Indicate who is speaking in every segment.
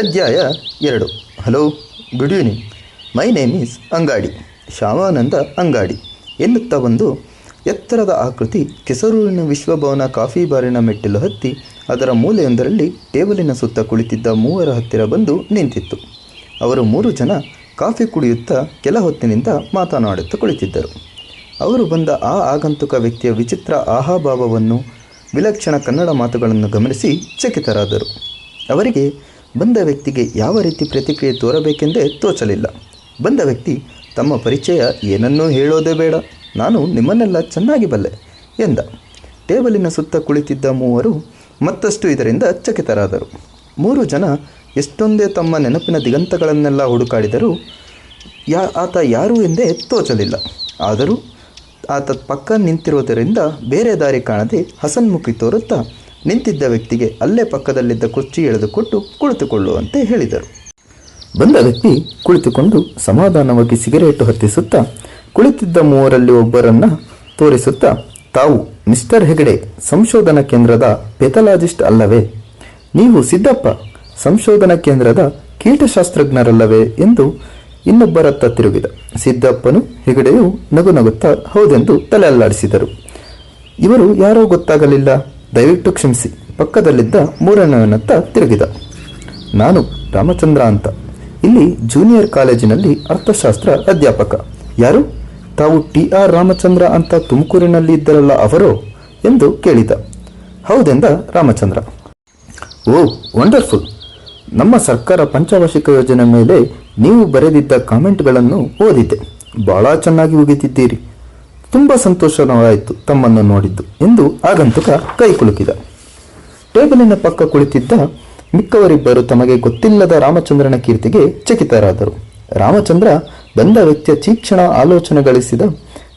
Speaker 1: ಅಧ್ಯಾಯ ಎರಡು. Hello good evening my name is Angadi Shyamananda Angadi. ಎನ್ನುತ್ತಾ ಒಂದು ಎತ್ತರದ ಆಕೃತಿ ಕೆಸರೂರಿನ ವಿಶ್ವಭವನ ಕಾಫಿ ಬಾರಿನ ಮೆಟ್ಟಿಲು ಹತ್ತಿ ಅದರ ಮೂಲೆಯೊಂದರಲ್ಲಿ ಟೇಬಲಿನ ಸುತ್ತ ಕುಳಿತಿದ್ದ ಮೂವರ ಹತ್ತಿರ ಬಂದು ನಿಂತಿತ್ತು. ಅವರು ಮೂರು ಜನ ಕಾಫಿ ಕುಡಿಯುತ್ತಾ ಕೆಲ ಹೊತ್ತಿನಿಂದ ಮಾತನಾಡುತ್ತಾ ಕುಳಿತಿದ್ದರು. ಅವರು ಬಂದ ಆ ಆಗಂತುಕ ವ್ಯಕ್ತಿಯ ವಿಚಿತ್ರ ಆಹಾಭಾವವನ್ನು ವಿಲಕ್ಷಣ ಕನ್ನಡ ಮಾತುಗಳನ್ನು ಗಮನಿಸಿ ಚಕಿತರಾದರು. ಅವರಿಗೆ ಬಂದ ವ್ಯಕ್ತಿಗೆ ಯಾವ ರೀತಿ ಪ್ರತಿಕ್ರಿಯೆ ತೋರಬೇಕೆಂದೇ ತೋಚಲಿಲ್ಲ. ಬಂದ ವ್ಯಕ್ತಿ, ತಮ್ಮ ಪರಿಚಯ ಏನನ್ನೂ ಹೇಳೋದೇ ಬೇಡ, ನಾನು ನಿಮ್ಮನ್ನೆಲ್ಲ ಚೆನ್ನಾಗಿ ಬಲ್ಲೆ ಎಂದ. ಟೇಬಲಿನ ಸುತ್ತ ಕುಳಿತಿದ್ದ ಮೂವರು ಮತ್ತಷ್ಟು ಇದರಿಂದ ಚಕಿತರಾದರು. ಮೂರು ಜನ ಎಷ್ಟೊಂದೇ ತಮ್ಮ ನೆನಪಿನ ದಿಗಂತಗಳನ್ನೆಲ್ಲ ಹುಡುಕಾಡಿದರೂ, ಯಾ, ಆತ ಯಾರು ಎಂದೇ ತೋಚಲಿಲ್ಲ. ಆದರೂ, ಆತ ಪಕ್ಕ ನಿಂತಿರುವುದರಿಂದ ಬೇರೆ ದಾರಿ ಕಾಣದೆ ಹಸನ್ಮುಖಿ ತೋರುತ್ತಾ ನಿಂತಿದ್ದ ವ್ಯಕ್ತಿಗೆ ಅಲ್ಲೇ ಪಕ್ಕದಲ್ಲಿದ್ದ ಕುರ್ಚಿ ಎಳೆದುಕೊಟ್ಟು ಕುಳಿತುಕೊಳ್ಳುವಂತೆ ಹೇಳಿದರು. ಬಂದ ವ್ಯಕ್ತಿ ಕುಳಿತುಕೊಂಡು ಸಮಾಧಾನವಾಗಿ ಸಿಗರೇಟು ಹತ್ತಿಸುತ್ತಾ ಕುಳಿತಿದ್ದ ಮೂವರಲ್ಲಿ ಒಬ್ಬರನ್ನ ತೋರಿಸುತ್ತಾ, ತಾವು ಮಿಸ್ಟರ್ ಹೆಗಡೆ ಸಂಶೋಧನಾ ಕೇಂದ್ರದ ಪೆಥಲಾಜಿಸ್ಟ್ ಅಲ್ಲವೇ? ನೀವು ಸಿದ್ದಪ್ಪ, ಸಂಶೋಧನಾ ಕೇಂದ್ರದ ಕೀಟಶಾಸ್ತ್ರಜ್ಞರಲ್ಲವೇ ಎಂದು ಇನ್ನೊಬ್ಬರತ್ತ ತಿರುಗಿದ. ಸಿದ್ದಪ್ಪನು ಹೆಗಡೆಯು ನಗು ನಗುತ್ತಾ ಹೌದೆಂದು ತಲೆ ಅಲ್ಲಾಡಿಸಿದರು ಇವರು ಯಾರೋ ಗೊತ್ತಾಗಲಿಲ್ಲ? ದಯವಿಟ್ಟು ಕ್ಷಮಿಸಿ. ಪಕ್ಕದಲ್ಲಿದ್ದ ಮೂರನೆಯವನತ್ತ ತಿರುಗಿದ. ನಾನು ರಾಮಚಂದ್ರ ಅಂತ. ಇಲ್ಲಿ ಜೂನಿಯರ್ ಕಾಲೇಜಿನಲ್ಲಿ ಅರ್ಥಶಾಸ್ತ್ರ ಅಧ್ಯಾಪಕ. ಯಾರು? ತಾವು ಟಿ ಆರ್ ರಾಮಚಂದ್ರ ಅಂತ ತುಮಕೂರಿನಲ್ಲಿ ಇದ್ದರಲ್ಲ ಅವರು ಎಂದು ಕೇಳಿದ. ಹೌದೆಂದ ರಾಮಚಂದ್ರ. ಓ ವಂಡರ್ಫುಲ್ ನಮ್ಮ ಸರ್ಕಾರ ಪಂಚವಾರ್ಷಿಕ ಯೋಜನೆ ಮೇಲೆ ನೀವು ಬರೆದಿದ್ದ ಕಾಮೆಂಟ್ಗಳನ್ನು ಓದಿದ್ದೆ. ಬಹಳ ಚೆನ್ನಾಗಿ ಮುಗಿತಿದ್ದೀರಿ ತುಂಬ ಸಂತೋಷವಾಯಿತು ತಮ್ಮನ್ನು ನೋಡಿದ್ದು ಎಂದು ಆಗಂತುಕ ಕೈ ಕುಲುಕಿದ. ಟೇಬಲಿನ ಪಕ್ಕ ಕುಳಿತಿದ್ದ ಮಿಕ್ಕವರಿಬ್ಬರು ತಮಗೆ ಗೊತ್ತಿಲ್ಲದ ರಾಮಚಂದ್ರನ ಕೀರ್ತಿಗೆ ಚಕಿತರಾದರು. ರಾಮಚಂದ್ರ ಬಂದ ವ್ಯಕ್ತಿಯ ಚೀಕ್ಷಣ ಆಲೋಚನೆ ಗಳಿಸಿದ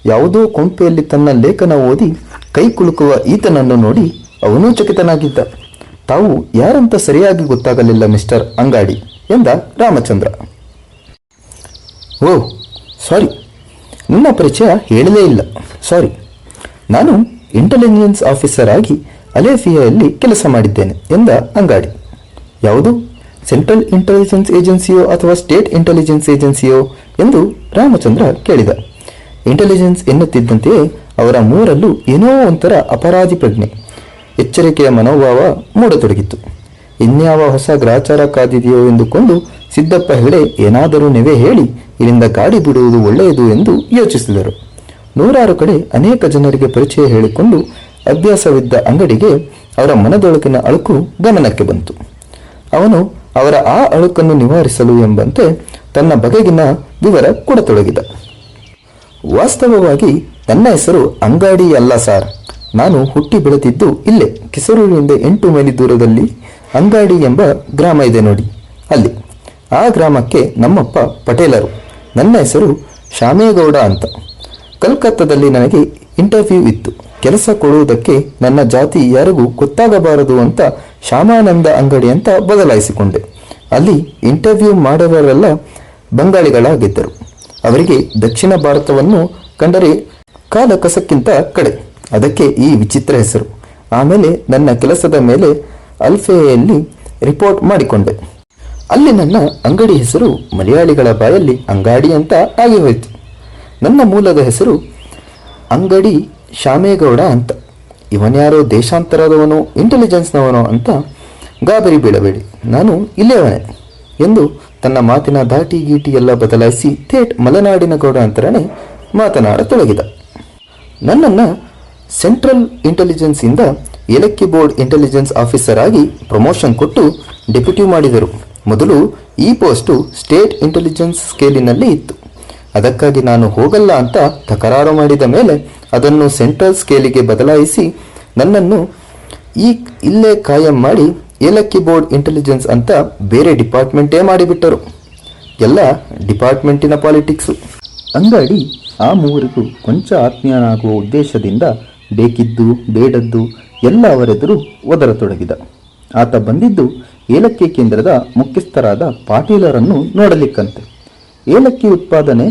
Speaker 1: ಯಾವುದೋ ಕೊಂಪೆಯಲ್ಲಿ ತನ್ನ ಲೇಖನ ಓದಿ ಕೈ ಕುಲುಕುವ ಈತನನ್ನು ನೋಡಿ ಅವನೂ ಚಕಿತನಾಗಿದ್ದ. ತಾವು ಯಾರಂತ ಸರಿಯಾಗಿ ಗೊತ್ತಾಗಲಿಲ್ಲ ಮಿಸ್ಟರ್ ಅಂಗಾಡಿ ಎಂದ ರಾಮಚಂದ್ರ. ಓ ಸಾರಿ. ನನ್ನ ಪರಿಚಯ ಹೇಳಲೇ ಇಲ್ಲ. ಸಾರಿ ನಾನು ಇಂಟೆಲಿಜೆನ್ಸ್ ಆಫೀಸರ್ ಆಗಿ ಅಲೇಫಿಯಲ್ಲಿ ಕೆಲಸ ಮಾಡಿದ್ದೇನೆ ಎಂದ ಅಂಗಾಡಿ. ಯಾವುದು? ಸೆಂಟ್ರಲ್ ಇಂಟೆಲಿಜೆನ್ಸ್ ಏಜೆನ್ಸಿಯೋ ಅಥವಾ ಸ್ಟೇಟ್ ಇಂಟೆಲಿಜೆನ್ಸ್ ಏಜೆನ್ಸಿಯೋ ಎಂದು ರಾಮಚಂದ್ರ ಕೇಳಿದ. ಇಂಟೆಲಿಜೆನ್ಸ್ ಎನ್ನುತ್ತಿದ್ದಂತೆಯೇ ಅವರ ಮೂರಲ್ಲೂ ಏನೋ ಒಂಥರ ಅಪರಾಧಿ ಪ್ರಜ್ಞೆ. ಎಚ್ಚರಿಕೆಯ ಮನೋಭಾವ ಮೂಡತೊಡಗಿತ್ತು. ಇನ್ಯಾವ ಹೊಸ ಗ್ರಾಚಾರ ಕಾದಿದೆಯೋ ಎಂದುಕೊಂಡು ಸಿದ್ದಪ್ಪ ಹೆಗಡೆ ಏನಾದರೂ ನೆವೆ ಹೇಳಿ ಇಲ್ಲಿಂದ ಗಾಡಿ ಬಿಡುವುದು ಒಳ್ಳೆಯದು ಎಂದು ಯೋಚಿಸಿದರು. ನೂರಾರು ಕಡೆ ಅನೇಕ ಜನರಿಗೆ ಪರಿಚಯ ಹೇಳಿಕೊಂಡು ಅಭ್ಯಾಸವಿದ್ದ ಅಂಗಡಿಗೆ ಅವರ ಮನದೊಳಕಿನ ಅಳುಕು ಗಮನಕ್ಕೆ ಬಂತು. ಅವನು ಅವರ ಆ ಅಳುಕನ್ನು ನಿವಾರಿಸಲು ಎಂಬಂತೆ ತನ್ನ ಬಗೆಗಿನ ವಿವರ ಕೊಡತೊಡಗಿದ. ವಾಸ್ತವವಾಗಿ ನನ್ನ ಹೆಸರು ಅಂಗಾಡಿ ಅಲ್ಲ ಸಾರ್. ನಾನು ಹುಟ್ಟಿ ಬೆಳೆದಿದ್ದು ಇಲ್ಲೇ. ಕಿಸರೂರಿನಿಂದ ಎಂಟು ಮೈಲಿ ದೂರದಲ್ಲಿ ಅಂಗಾಡಿ ಎಂಬ ಗ್ರಾಮ ಇದೆ ನೋಡಿ. ಅಲ್ಲಿ. ಆ ಗ್ರಾಮಕ್ಕೆ ನಮ್ಮಪ್ಪ ಪಟೇಲರು. ನನ್ನ ಹೆಸರು ಶಾಮೇಗೌಡ ಅಂತ. ಕಲ್ಕತ್ತಾದಲ್ಲಿ ನನಗೆ ಇಂಟರ್ವ್ಯೂ ಇತ್ತು. ಕೆಲಸ ಕೊಡುವುದಕ್ಕೆ ನನ್ನ ಜಾತಿ ಯಾರಿಗೂ ಗೊತ್ತಾಗಬಾರದು ಅಂತ ಶ್ಯಾಮಾನಂದ ಅಂಗಡಿ ಅಂತ ಬದಲಾಯಿಸಿಕೊಂಡೆ. ಅಲ್ಲಿ ಇಂಟರ್ವ್ಯೂ ಮಾಡುವವರೆಲ್ಲ ಬಂಗಾಳಿಗಳಾಗಿದ್ದರು. ಅವರಿಗೆ ದಕ್ಷಿಣ ಭಾರತವನ್ನು ಕಂಡರೆ ಕಾಲಕಸಕ್ಕಿಂತ ಕಡೆ. ಅದಕ್ಕೆ ಈ ವಿಚಿತ್ರ ಹೆಸರು. ಆಮೇಲೆ ನನ್ನ ಕೆಲಸದ ಮೇಲೆ ಅಲ್ಫೆಯಲ್ಲಿ ರಿಪೋರ್ಟ್ ಮಾಡಿಕೊಂಡೆ. ಅಲ್ಲಿ ನನ್ನ ಅಂಗಡಿ ಹೆಸರು ಮಲಯಾಳಿಗಳ ಬಾಯಲ್ಲಿ ಅಂಗಾಡಿ ಅಂತ ಆಗಿ ಹೋಯಿತು. ನನ್ನ ಮೂಲದ ಹೆಸರು ಅಂಗಡಿ ಶಾಮೇಗೌಡ ಅಂತ. ಇವನ್ಯಾರೋ ದೇಶಾಂತರದವನೋ ಇಂಟೆಲಿಜೆನ್ಸ್ನವನೋ ಅಂತ ಗಾಬರಿ ಬೀಳಬೇಡಿ. ನಾನು ಇಲ್ಲೇವನೇ ಎಂದು ತನ್ನ ಮಾತಿನ ದಾಟಿ ಗೀಟಿ ಎಲ್ಲ ಬದಲಾಯಿಸಿ ಥೇಟ್ ಮಲೆನಾಡಿನ ಗೌಡ ಅಂತರನೇ ಮಾತನಾಡತೊಡಗಿದ. ನನ್ನನ್ನು ಸೆಂಟ್ರಲ್ ಇಂಟೆಲಿಜೆನ್ಸಿಂದ ಏಲಕ್ಕಿ ಬೋರ್ಡ್ ಇಂಟೆಲಿಜೆನ್ಸ್ ಆಫೀಸರ್ ಆಗಿ ಪ್ರಮೋಷನ್ ಕೊಟ್ಟು ಡೆಪ್ಯೂಟಿ ಮಾಡಿದರು. ಮೊದಲು ಈ ಪೋಸ್ಟು ಸ್ಟೇಟ್ ಇಂಟೆಲಿಜೆನ್ಸ್ ಸ್ಕೇಲಿನಲ್ಲಿ ಇತ್ತು. ಅದಕ್ಕಾಗಿ ನಾನು ಹೋಗಲ್ಲ ಅಂತ ತಕರಾರು ಮಾಡಿದ ಮೇಲೆ ಅದನ್ನು ಸೆಂಟ್ರಲ್ ಸ್ಕೇಲಿಗೆ ಬದಲಾಯಿಸಿ ನನ್ನನ್ನು ಈ ಇಲ್ಲೇ ಕಾಯಂ ಮಾಡಿ ಏಲಕ್ಕಿ ಬೋರ್ಡ್ ಇಂಟೆಲಿಜೆನ್ಸ್ ಅಂತ ಬೇರೆ ಡಿಪಾರ್ಟ್ಮೆಂಟೇ ಮಾಡಿಬಿಟ್ಟರು. ಎಲ್ಲ ಡಿಪಾರ್ಟ್ಮೆಂಟಿನ ಪಾಲಿಟಿಕ್ಸು. ಅಂಗಡಿ ಆ ಮೂವರಿಗೂ ಕೊಂಚ ಆತ್ಮೀಯನಾಗುವ ಉದ್ದೇಶದಿಂದ ಬೇಕಿದ್ದು, ಬೇಡದ್ದು ಎಲ್ಲ ಅವರೆದುರು ಒದರತೊಡಗಿದ. ಆತ ಬಂದಿದ್ದು ಏಲಕ್ಕಿ ಕೇಂದ್ರದ ಮುಖ್ಯಸ್ಥರಾದ ಪಾಟೀಲರನ್ನು ನೋಡಲಿಕ್ಕಂತೆ. ಏಲಕ್ಕಿ ಉತ್ಪಾದನೆ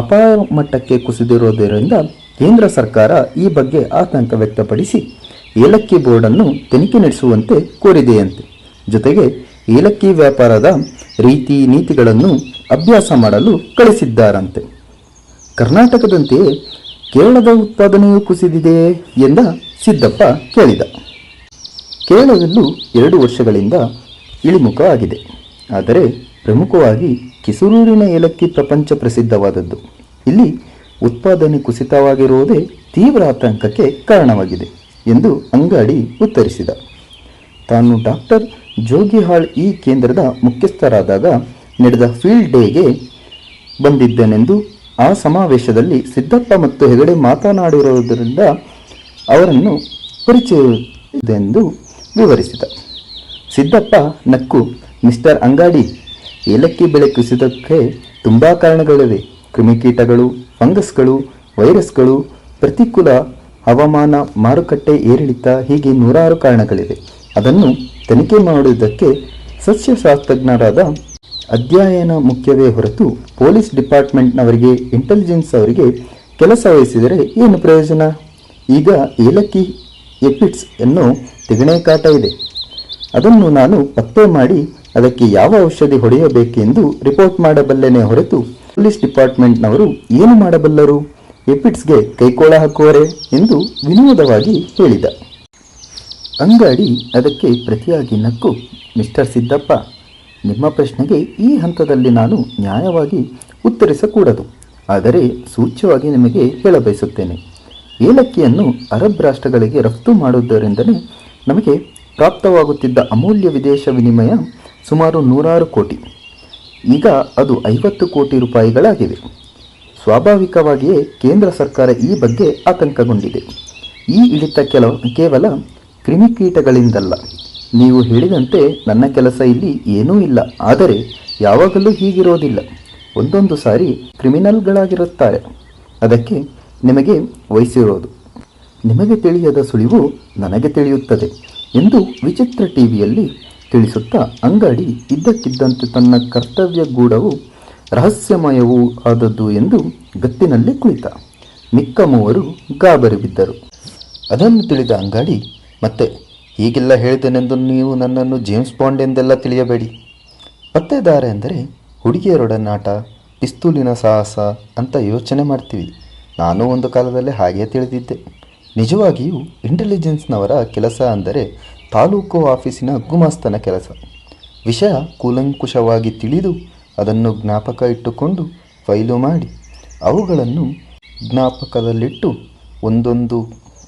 Speaker 1: ಅಪಾರ ಮಟ್ಟಕ್ಕೆ ಕುಸಿದಿರುವುದರಿಂದ ಕೇಂದ್ರ ಸರ್ಕಾರ ಈ ಬಗ್ಗೆ ಆತಂಕ ವ್ಯಕ್ತಪಡಿಸಿ ಏಲಕ್ಕಿ ಬೋರ್ಡನ್ನು ತನಿಖೆ ನಡೆಸುವಂತೆ ಕೋರಿದೆಯಂತೆ. ಜೊತೆಗೆ ಏಲಕ್ಕಿ ವ್ಯಾಪಾರದ ರೀತಿ ನೀತಿಗಳನ್ನು ಅಭ್ಯಾಸ ಮಾಡಲು ಕಳಿಸಿದ್ದಾರಂತೆ. ಕರ್ನಾಟಕದಂತೆಯೇ ಕೇರಳದ ಉತ್ಪಾದನೆಯೂ ಕುಸಿದಿದೆ ಎಂದ ಸಿದ್ದಪ್ಪ ಕೇಳಿದ ಕೇರಳದಲ್ಲೂ ಎರಡು ವರ್ಷಗಳಿಂದ ಇಳಿಮುಖ ಆಗಿದೆ. ಆದರೆ ಪ್ರಮುಖವಾಗಿ ಕಿಸೂರೂರಿನ ಏಲಕ್ಕಿ ಪ್ರಪಂಚ ಪ್ರಸಿದ್ಧವಾದದ್ದು. ಇಲ್ಲಿ ಉತ್ಪಾದನೆ ಕುಸಿತವಾಗಿರುವುದೇ ತೀವ್ರ ಆತಂಕಕ್ಕೆ ಕಾರಣವಾಗಿದೆ ಎಂದು ಅಂಗಾಡಿ ಉತ್ತರಿಸಿದ. ತಾನು ಡಾಕ್ಟರ್ ಜೋಗಿಹಾಳ್ ಈ ಕೇಂದ್ರದ ಮುಖ್ಯಸ್ಥರಾದಾಗ ನಡೆದ ಫೀಲ್ಡ್ ಡೇಗೆ ಬಂದಿದ್ದೇನೆಂದು ಆ ಸಮಾವೇಶದಲ್ಲಿ ಸಿದ್ದಪ್ಪ ಮತ್ತು ಹೆಗಡೆ ಮಾತನಾಡಿರುವುದರಿಂದ ಅವರನ್ನು ಪರಿಚಯದೆಂದು ವಿವರಿಸಿದ. ಸಿದ್ದಪ್ಪ, ನಕ್ಕು, ಮಿಸ್ಟರ್ ಅಂಗಾಡಿ, ಏಲಕ್ಕಿ ಬೆಳೆ ಕುಸಿತಕ್ಕೆ ತುಂಬ ಕಾರಣಗಳಿವೆ. ಕ್ರಿಮಿಕೀಟಗಳು, ಫಂಗಸ್ಗಳು, ವೈರಸ್ಗಳು, ಪ್ರತಿಕೂಲ ಹವಾಮಾನ ಮಾರುಕಟ್ಟೆ ಏರಿಳಿತ ಹೀಗೆ ನೂರಾರು ಕಾರಣಗಳಿವೆ. ಅದನ್ನು ತನಿಖೆ ಮಾಡುವುದಕ್ಕೆ ಸಸ್ಯಶಾಸ್ತ್ರಜ್ಞರಾದ ಅಧ್ಯಯನ ಮುಖ್ಯವೇ ಹೊರತು ಪೊಲೀಸ್ ಡಿಪಾರ್ಟ್ಮೆಂಟ್ನವರಿಗೆ ಇಂಟೆಲಿಜೆನ್ಸ್ ಅವರಿಗೆ ಕೆಲಸ ವಹಿಸಿದರೆ ಏನು ಪ್ರಯೋಜನ? ಈಗ ಏಲಕ್ಕಿ ಎಪಿಟ್ಸ್ ಎನ್ನು ತಿಗಣೆ ಕಾಟ ಇದೆ. ಅದನ್ನು ನಾನು ಪತ್ತೆ ಮಾಡಿ ಅದಕ್ಕೆ ಯಾವ ಔಷಧಿ ಹೊಡೆಯಬೇಕೆಂದು ರಿಪೋರ್ಟ್ ಮಾಡಬಲ್ಲೆನೇ ಹೊರತು ಪೊಲೀಸ್ ಡಿಪಾರ್ಟ್ಮೆಂಟ್ನವರು ಏನು ಮಾಡಬಲ್ಲರು? ಎಪಿಟ್ಸ್ಗೆ ಕೈಕೋಳ ಹಾಕುವರೆ ಎಂದು ವಿನೋದವಾಗಿ ಹೇಳಿದ. ಅಂಗಾಡಿ ಅದಕ್ಕೆ ಪ್ರತಿಯಾಗಿ ನಕ್ಕು, ಮಿಸ್ಟರ್ ಸಿದ್ದಪ್ಪ. ನಿಮ್ಮ ಪ್ರಶ್ನೆಗೆ ಈ ಹಂತದಲ್ಲಿ ನಾನು ನ್ಯಾಯವಾಗಿ ಉತ್ತರಿಸಕೂಡದು. ಆದರೆ ಸೂಚ್ಯವಾಗಿ ನಿಮಗೆ ಹೇಳಬಯಸುತ್ತೇನೆ. ಏಲಕ್ಕಿಯನ್ನು ಅರಬ್ ರಾಷ್ಟ್ರಗಳಿಗೆ ರಫ್ತು ಮಾಡುವುದರಿಂದಲೇ ನಮಗೆ ಪ್ರಾಪ್ತವಾಗುತ್ತಿದ್ದ ಅಮೂಲ್ಯ ವಿದೇಶ ವಿನಿಮಯ ಸುಮಾರು ನೂರಾರು ಕೋಟಿ. ಈಗ ಅದು ಐವತ್ತು ಕೋಟಿ ರೂಪಾಯಿಗಳಾಗಿವೆ. ಸ್ವಾಭಾವಿಕವಾಗಿಯೇ ಕೇಂದ್ರ ಸರ್ಕಾರ ಈ ಬಗ್ಗೆ ಆತಂಕಗೊಂಡಿದೆ. ಈ ಇಳಿತ ಕೆಲ ಕೇವಲ ಕ್ರಿಮಿಕೀಟಗಳಿಂದಲ್ಲ. ನೀವು ಹೇಳಿದಂತೆ ನನ್ನ ಕೆಲಸ ಇಲ್ಲಿ ಏನೂ ಇಲ್ಲ. ಆದರೆ ಯಾವಾಗಲೂ ಹೀಗಿರೋದಿಲ್ಲ. ಒಂದೊಂದು ಸಾರಿ ಕ್ರಿಮಿನಲ್ಗಳಾಗಿರುತ್ತಾರೆ. ಅದಕ್ಕೆ ನಿಮಗೆ ವಹಿಸಿರೋದು. ನಿಮಗೆ ತಿಳಿಯದ ಸುಳಿವು ನನಗೆ ತಿಳಿಯುತ್ತದೆ ಎಂದು ವಿಚಿತ್ರ ಟಿವಿಯಲ್ಲಿ ತಿಳಿಸುತ್ತಾ ಅಂಗಡಿ ಇದ್ದಕ್ಕಿದ್ದಂತೆ ತನ್ನ ಕರ್ತವ್ಯ ಗೂಢವು ರಹಸ್ಯಮಯವೂ ಆದದ್ದು ಎಂದು ಗತ್ತಿನಲ್ಲಿ ಕುಳಿತ. ಮಿಕ್ಕ ಮೂವರು ಗಾಬರಿ ಬಿದ್ದರು. ಅದನ್ನು ತಿಳಿದ ಅಂಗಡಿ, ಮತ್ತೆ ಹೀಗೆಲ್ಲ ಹೇಳಿದೆನೆಂದು ನೀವು ನನ್ನನ್ನು ಜೇಮ್ಸ್ ಬಾಂಡ್ ಎಂದೆಲ್ಲ ತಿಳಿಯಬೇಡಿ. ಪತ್ತೆದಾರ ಎಂದರೆ ಹುಡುಗಿಯರೊಡನಾಟ, ಪಿಸ್ತೂಲಿನ ಸಾಹಸ ಅಂತ ಯೋಚನೆ ಮಾಡ್ತೀವಿ. ನಾನು ಒಂದು ಕಾಲದಲ್ಲಿ ಹಾಗೆ ತಿಳಿದಿದ್ದೆ. ನಿಜವಾಗಿಯೂ ಇಂಟೆಲಿಜೆನ್ಸ್ನವರ ಕೆಲಸ ಅಂದರೆ ತಾಲೂಕು ಆಫೀಸಿನ ಗುಮಾಸ್ತನ ಕೆಲಸ. ವಿಷಯ ಕೂಲಂಕುಷವಾಗಿ ತಿಳಿದು ಅದನ್ನು ಜ್ಞಾಪಕ ಇಟ್ಟುಕೊಂಡು ಫೈಲು ಮಾಡಿ ಅವುಗಳನ್ನು ಜ್ಞಾಪಕದಲ್ಲಿಟ್ಟು ಒಂದೊಂದು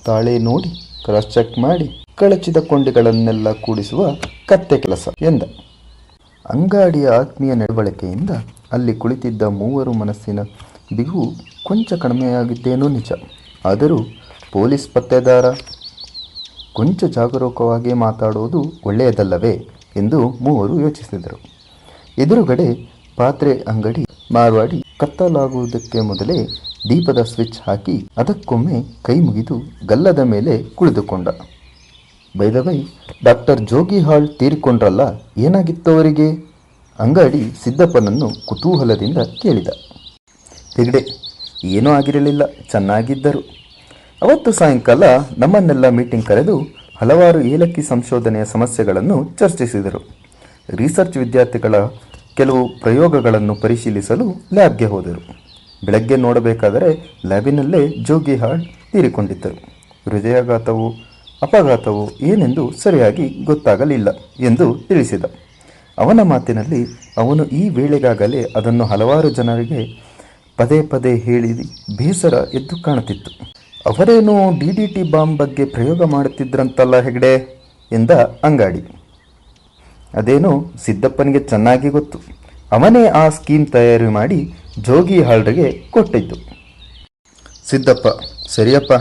Speaker 1: ತಾಳೆ ನೋಡಿ ಕ್ರಾಸ್ ಚೆಕ್ ಮಾಡಿ ಕಳಚಿದ ಕೊಂಡಿಗಳನ್ನೆಲ್ಲ ಕೂಡಿಸುವ ಕತ್ತೆ ಕೆಲಸ ಎಂದ. ಅಂಗಾಡಿಯ ಆತ್ಮೀಯ ನಡವಳಿಕೆಯಿಂದ ಅಲ್ಲಿ ಕುಳಿತಿದ್ದ ಮೂವರು ಮನಸ್ಸಿನ ಬಿಗು ಕೊಂಚ ಕಡಿಮೆಯಾಗಿದ್ದೇನೋ ನಿಜ. ಆದರೂ ಪೊಲೀಸ್ ಪತ್ತೆದಾರ ಕೊಂಚ ಜಾಗರೂಕವಾಗಿ ಮಾತಾಡುವುದು ಒಳ್ಳೆಯದಲ್ಲವೇ ಎಂದು ಮೂವರು ಯೋಚಿಸಿದರು. ಎದುರುಗಡೆ ಪಾತ್ರೆ ಅಂಗಡಿ ಮಾರ್ವಾಡಿ ಕತ್ತಲಾಗುವುದಕ್ಕೆ ಮೊದಲೇ ದೀಪದ ಸ್ವಿಚ್ ಹಾಕಿ ಅದಕ್ಕೊಮ್ಮೆ ಕೈ ಮುಗಿದು ಗಲ್ಲದ ಮೇಲೆ ಕುಳಿತುಕೊಂಡ. ಬೈದವೈ ಡಾಕ್ಟರ್ ಜೋಗಿ ಹಾಳ್ ತೀರಿಕೊಂಡ್ರಲ್ಲ, ಏನಾಗಿತ್ತು ಅವರಿಗೆ? ಅಂಗಡಿ ಸಿದ್ದಪ್ಪನನ್ನು ಕುತೂಹಲದಿಂದ ಕೇಳಿದ. ಹೆಗ್ಡೆ, ಏನೂ ಆಗಿರಲಿಲ್ಲ, ಚೆನ್ನಾಗಿದ್ದರು. ಅವತ್ತು ಸಾಯಂಕಾಲ ನಮ್ಮನ್ನೆಲ್ಲ ಮೀಟಿಂಗ್ ಕರೆದು ಹಲವಾರು ಏಲಕ್ಕಿ ಸಂಶೋಧನೆಯ ಸಮಸ್ಯೆಗಳನ್ನು ಚರ್ಚಿಸಿದರು. ರಿಸರ್ಚ್ ವಿದ್ಯಾರ್ಥಿಗಳ ಕೆಲವು ಪ್ರಯೋಗಗಳನ್ನು ಪರಿಶೀಲಿಸಲು ಲ್ಯಾಬ್ಗೆ ಹೋದರು. ಬೆಳಗ್ಗೆ ನೋಡಬೇಕಾದರೆ ಲ್ಯಾಬಿನಲ್ಲೇ ಜೋಗಿ ಹಾಳ್ ತೀರಿಕೊಂಡಿದ್ದರು. ಹೃದಯಾಘಾತವು ಅಪಘಾತವು ಏನೆಂದು ಸರಿಯಾಗಿ ಗೊತ್ತಾಗಲಿಲ್ಲ ಎಂದು ತಿಳಿಸಿದ. ಅವನ ಮಾತಿನಲ್ಲಿ ಅವನು ಈ ವೇಳೆಗಾಗಲೇ ಅದನ್ನು ಹಲವಾರು ಜನರಿಗೆ ಪದೇ ಪದೇ ಹೇಳಿ ಬೇಸರ ಎದ್ದು ಕಾಣುತ್ತಿತ್ತು. ಅವರೇನು ಡಿ ಡಿ ಟಿ ಬಾಂಬ್ ಬಗ್ಗೆ ಪ್ರಯೋಗ ಮಾಡುತ್ತಿದ್ರಂತಲ್ಲ ಹೆಗಡೆ ಎಂದ ಅಂಗಾಡಿ. ಅದೇನು ಸಿದ್ದಪ್ಪನಿಗೆ ಚೆನ್ನಾಗಿ ಗೊತ್ತು. ಅವನೇ ಆ ಸ್ಕೀಮ್ ತಯಾರಿ ಮಾಡಿ ಜೋಗಿ ಹಾಲ್ರಿಗೆ ಕೊಟ್ಟಿದ್ದು. ಸಿದ್ದಪ್ಪ, ಸರಿಯಪ್ಪ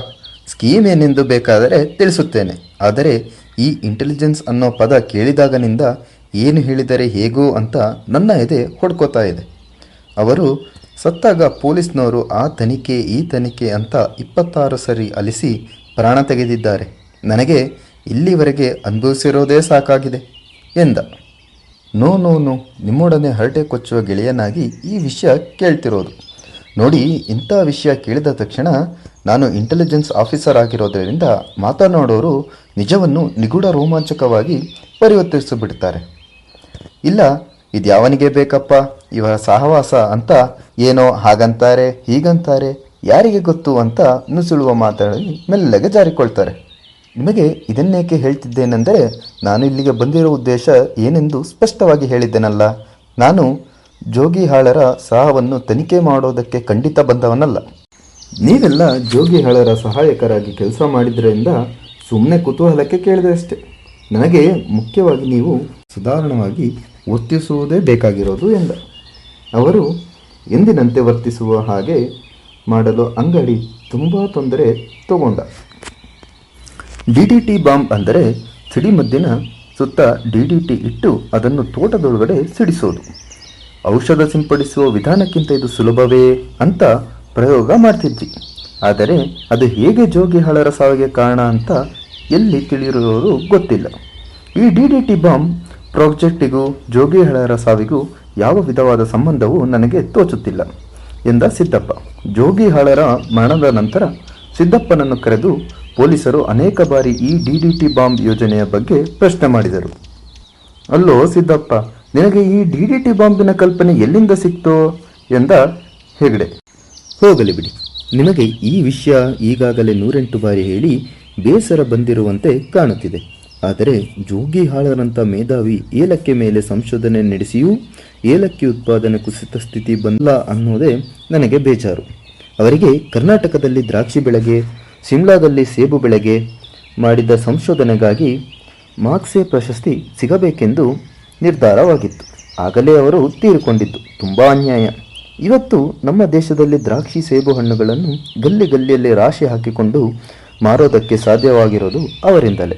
Speaker 1: ಸ್ಕೀಮ್ ಏನೆಂದು ಬೇಕಾದರೆ ತಿಳಿಸುತ್ತೇನೆ. ಆದರೆ ಈ ಇಂಟೆಲಿಜೆನ್ಸ್ ಅನ್ನೋ ಪದ ಕೇಳಿದಾಗನಿಂದ ಏನು ಹೇಳಿದರೆ ಹೇಗೋ ಅಂತ ನನ್ನ ಎದೆ ಹೊಡ್ಕೋತಾ ಇದೆ. ಅವರು, ಸತ್ತಾಗ ಪೊಲೀಸ್ನವರು ಆ ತನಿಖೆ, ಈ ತನಿಖೆ ಅಂತ ಇಪ್ಪತ್ತಾರು ಸರಿ ಅಲಿಸಿ ಪ್ರಾಣ ತೆಗೆದಿದ್ದಾರೆ. ನನಗೆ ಇಲ್ಲಿವರೆಗೆ ಅನುಭವಿಸಿರೋದೇ ಸಾಕಾಗಿದೆ ಎಂದ. ನೋ ನೋ ನೋ, ನಿಮ್ಮೊಡನೆ ಹರಟೆ ಕೊಚ್ಚುವ ಗೆಳೆಯನಾಗಿ ಈ ವಿಷಯ ಕೇಳ್ತಿರೋದು. ನೋಡಿ, ಇಂಥ ವಿಷಯ ಕೇಳಿದ ತಕ್ಷಣ ನಾನು ಇಂಟೆಲಿಜೆನ್ಸ್ ಆಫೀಸರ್ ಆಗಿರೋದರಿಂದ ಮಾತನಾಡೋರು ನಿಜವನ್ನು ನಿಗೂಢ ರೋಮಾಂಚಕವಾಗಿ ಪರಿವರ್ತಿಸಿಬಿಡ್ತಾರೆ. ಇಲ್ಲ ಇದು ಯಾವನಿಗೆ ಬೇಕಪ್ಪ? ಇವರ ಸಹವಾಸ ಅಂತ ಏನೋ ಹಾಗಂತಾರೆ, ಹೀಗಂತಾರೆ, ಯಾರಿಗೆ ಗೊತ್ತು ಅಂತ ನುಸುಳುವ ಮಾತುಗಳಲ್ಲಿ ಮೆಲ್ಲಗೆ ಜಾರಿಕೊಳ್ತಾರೆ. ನಿಮಗೆ ಇದನ್ನೇಕೆ ಹೇಳ್ತಿದ್ದೇನೆಂದರೆ, ನಾನು ಇಲ್ಲಿಗೆ ಬಂದಿರೋ ಉದ್ದೇಶ ಏನೆಂದು ಸ್ಪಷ್ಟವಾಗಿ ಹೇಳಿದ್ದೇನಲ್ಲ. ನಾನು ಜೋಗಿಹಾಳರ ಸಹವನ್ನು ತನಿಖೆ ಮಾಡೋದಕ್ಕೆ ಖಂಡಿತ ಬಂದವನಲ್ಲ. ನೀವೆಲ್ಲ ಜೋಗಿಹಾಳರ ಸಹಾಯಕರಾಗಿ ಕೆಲಸ ಮಾಡಿದ್ರಿಂದ ಸುಮ್ಮನೆ ಕುತೂಹಲಕ್ಕೆ ಕೇಳಿದೆ ಅಷ್ಟೆ. ನನಗೆ ಮುಖ್ಯವಾಗಿ ನೀವು ಸುಧಾರಣವಾಗಿ ವರ್ತಿಸುವುದೇ ಬೇಕಾಗಿರೋದು ಎಂದ. ಅವರು ಎಂದಿನಂತೆ ವರ್ತಿಸುವ ಹಾಗೆ ಮಾಡಲು ಅಂಗಡಿ ತುಂಬ ತೊಂದರೆ ತಗೊಂಡ. ಡಿ ಡಿ ಟಿ ಬಾಂಬ್ ಅಂದರೆ ಸಿಡಿಮದ್ದಿನ ಸುತ್ತ ಡಿ ಡಿ ಟಿ ಇಟ್ಟು ಅದನ್ನು ತೋಟದೊಳಗಡೆ ಸಿಡಿಸೋದು. ಔಷಧ ಸಿಂಪಡಿಸುವ ವಿಧಾನಕ್ಕಿಂತ ಇದು ಸುಲಭವೇ ಅಂತ ಪ್ರಯೋಗ ಮಾಡ್ತಿದ್ವಿ. ಆದರೆ ಅದು ಹೇಗೆ ಜೋಗಿಹಾಳರ ಸಾವಿಗೆ ಕಾರಣ ಅಂತ ಎಲ್ಲಿ ತಿಳಿಯಿರೋರು ಗೊತ್ತಿಲ್ಲ. ಈ ಡಿ ಡಿ ಟಿ ಬಾಂಬ್ ಪ್ರಾಜೆಕ್ಟಿಗೂ ಜೋಗಿಹಾಳರ ಸಾವಿಗೂ ಯಾವ ವಿಧವಾದ ಸಂಬಂಧವೂ ನನಗೆ ತೋಚುತ್ತಿಲ್ಲ ಎಂದ ಸಿದ್ದಪ್ಪ. ಜೋಗಿಹಾಳರ ಮರಣದ ನಂತರ ಸಿದ್ದಪ್ಪನನ್ನು ಕರೆದು ಪೊಲೀಸರು ಅನೇಕ ಬಾರಿ ಈ ಡಿ ಡಿ ಟಿ ಬಾಂಬ್ ಯೋಜನೆಯ ಬಗ್ಗೆ ಪ್ರಶ್ನೆ ಮಾಡಿದರು. ಅಲ್ಲೋ ಸಿದ್ದಪ್ಪ, ನಿನಗೆ ಈ ಡಿ ಡಿ ಟಿ ಬಾಂಬಿನ ಕಲ್ಪನೆ ಎಲ್ಲಿಂದ ಸಿಕ್ತೋ? ಎಂದ ಹೆಗಡೆ. ಹೋಗಲಿ ಬಿಡಿ. ನಿಮಗೆ ಈ ವಿಷಯ ಈಗಾಗಲೇ ನೂರೆಂಟು ಬಾರಿ ಹೇಳಿ ಬೇಸರ ಬಂದಿರುವಂತೆ ಕಾಣುತ್ತಿದೆ. ಆದರೆ ಜೋಗಿ ಹಾಳರಂಥ ಮೇಧಾವಿ ಏಲಕ್ಕೆ ಮೇಲೆ ಸಂಶೋಧನೆ ನಡೆಸಿಯೂ ಏಲಕ್ಕಿ ಉತ್ಪಾದನೆ ಕುಸಿತ ಸ್ಥಿತಿ ಬಂದಿಲ್ಲ ಅನ್ನೋದೇ ನನಗೆ ಬೇಜಾರು. ಅವರಿಗೆ ಕರ್ನಾಟಕದಲ್ಲಿ ದ್ರಾಕ್ಷಿ ಬೆಳೆಗೆ ಸಿಮ್ಲಾದಲ್ಲಿ ಸೇಬು ಬೆಳೆಗೆ ಮಾಡಿದ ಸಂಶೋಧನೆಗಾಗಿ ಮಾರ್ಕ್ಸೆ ಪ್ರಶಸ್ತಿ ಸಿಗಬೇಕೆಂದು ನಿರ್ಧಾರವಾಗಿತ್ತು. ಆಗಲೇ ಅವರು ತೀರಿಕೊಂಡಿದ್ದು. ತುಂಬ ಅನ್ಯಾಯ. ಇವತ್ತು ನಮ್ಮ ದೇಶದಲ್ಲಿ ದ್ರಾಕ್ಷಿ ಸೇಬು ಹಣ್ಣುಗಳನ್ನು ಗಲ್ಲಿ ಗಲ್ಲಿಯಲ್ಲಿ ರಾಶಿ ಹಾಕಿಕೊಂಡು ಮಾರೋದಕ್ಕೆ ಸಾಧ್ಯವಾಗಿರೋದು ಅವರಿಂದಲೇ.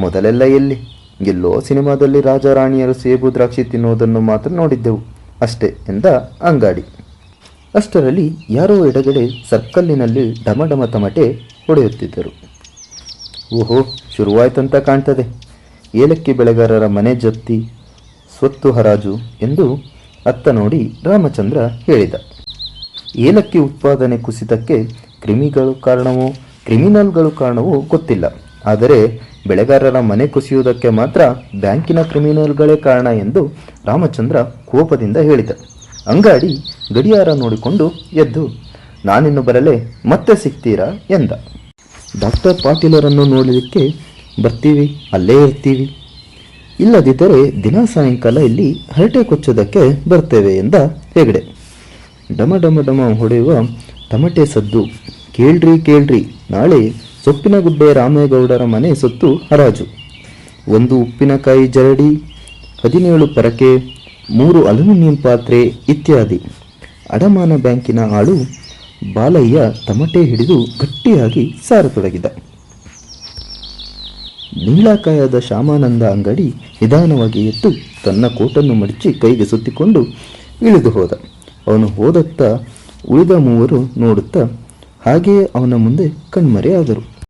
Speaker 1: ಮೊದಲೆಲ್ಲ ಎಲ್ಲಿ? ಎಲ್ಲೋ ಸಿನಿಮಾದಲ್ಲಿ ರಾಜ ರಾಣಿಯರು ಸೇಬು ದ್ರಾಕ್ಷಿ ತಿನ್ನುವುದನ್ನು ಮಾತ್ರ ನೋಡಿದ್ದೆವು. ಅಷ್ಟೇ ಎಂದ ಅಂಗಾಡಿ. ಅಷ್ಟರಲ್ಲಿ ಯಾರೋ ಎಡಗಡೆ ಸರ್ಕಲ್ಲಿನಲ್ಲಿ ಡಮಡಮ ತಮಟೆ ಹೊಡೆಯುತ್ತಿದ್ದರು. ಓಹೋ, ಶುರುವಾಯ್ತಂತ ಕಾಣ್ತದೆ. ಏಲಕ್ಕಿ ಬೆಳೆಗಾರರ ಮನೆ ಜಪ್ತಿ ಸ್ವತ್ತು ಹರಾಜು ಎಂದು ಅತ್ತ ನೋಡಿ ರಾಮಚಂದ್ರ ಹೇಳಿದ. ಏಲಕ್ಕಿ ಉತ್ಪಾದನೆ ಕುಸಿತಕ್ಕೆ ಕ್ರಿಮಿಗಳು ಕಾರಣವೋ, ಕ್ರಿಮಿನಲ್ಗಳು ಕಾರಣವೋ ಗೊತ್ತಿಲ್ಲ. ಆದರೆ ಬೆಳೆಗಾರರ ಮನೆ ಕುಸಿಯುವುದಕ್ಕೆ ಮಾತ್ರ ಬ್ಯಾಂಕಿನ ಕ್ರಿಮಿನಲ್ಗಳೇ ಕಾರಣ ಎಂದು ರಾಮಚಂದ್ರ ಕೋಪದಿಂದ ಹೇಳಿದ. ಅಂಗಾಡಿ ಗಡಿಯಾರ ನೋಡಿಕೊಂಡು ಎದ್ದು, ನಾನಿನ್ನು ಬರಲೇ ಮತ್ತೆ ಸಿಗ್ತೀರಾ ಎಂದ. ಡಾಕ್ಟರ್ ಪಾಟೀಲರನ್ನು ನೋಡಲಿಕ್ಕೆ ಬರ್ತೀವಿ, ಅಲ್ಲೇ ಇರ್ತೀವಿ. ಇಲ್ಲದಿದ್ದರೆ ದಿನ ಸಾಯಂಕಾಲ ಇಲ್ಲಿ ಹರಟೆ ಕೊಚ್ಚೋದಕ್ಕೆ ಬರ್ತೇವೆ ಎಂದ ಹೆಗಡೆ. ಡಮ ಡಮ ಡಮ ಹೊಡೆಯುವ ತಮಟೆ ಸದ್ದು. ಕೇಳ್ರಿ ಕೇಳ್ರಿ. ನಾಳೆ ಸೊಪ್ಪಿನ ಗುಡ್ಡೆ ರಾಮೇಗೌಡರ ಮನೆ ಸೊತ್ತು ಹರಾಜು. ಒಂದು ಉಪ್ಪಿನಕಾಯಿ ಜರಡಿ, ಹದಿನೇಳು ಪರಕೆ, ಮೂರು ಅಲ್ಯೂಮಿನಿಯಂ ಪಾತ್ರೆ ಇತ್ಯಾದಿ. ಅಡಮಾನ ಬ್ಯಾಂಕಿನ ಆಳು ಬಾಲಯ್ಯ ತಮಟೆ ಹಿಡಿದು ಗಟ್ಟಿಯಾಗಿ ಸಾರತೊಡಗಿದ. ನೀಳಾಕಾಯದ ಶ್ಯಾಮಾನಂದ ಅಂಗಡಿ ನಿಧಾನವಾಗಿ ಎದ್ದು ತನ್ನ ಕೋಟನ್ನು ಮಡಚಿ ಕೈಗೆ ಸುತ್ತಿಕೊಂಡು ಇಳಿದು ಹೋದ. ಅವನು ಹೋದತ್ತ ಉಳಿದ ಮೂವರು ನೋಡುತ್ತಾ ಹಾಗೆಯೇ ಅವನ ಮುಂದೆ ಕಣ್ಮರೆಯಾದರು.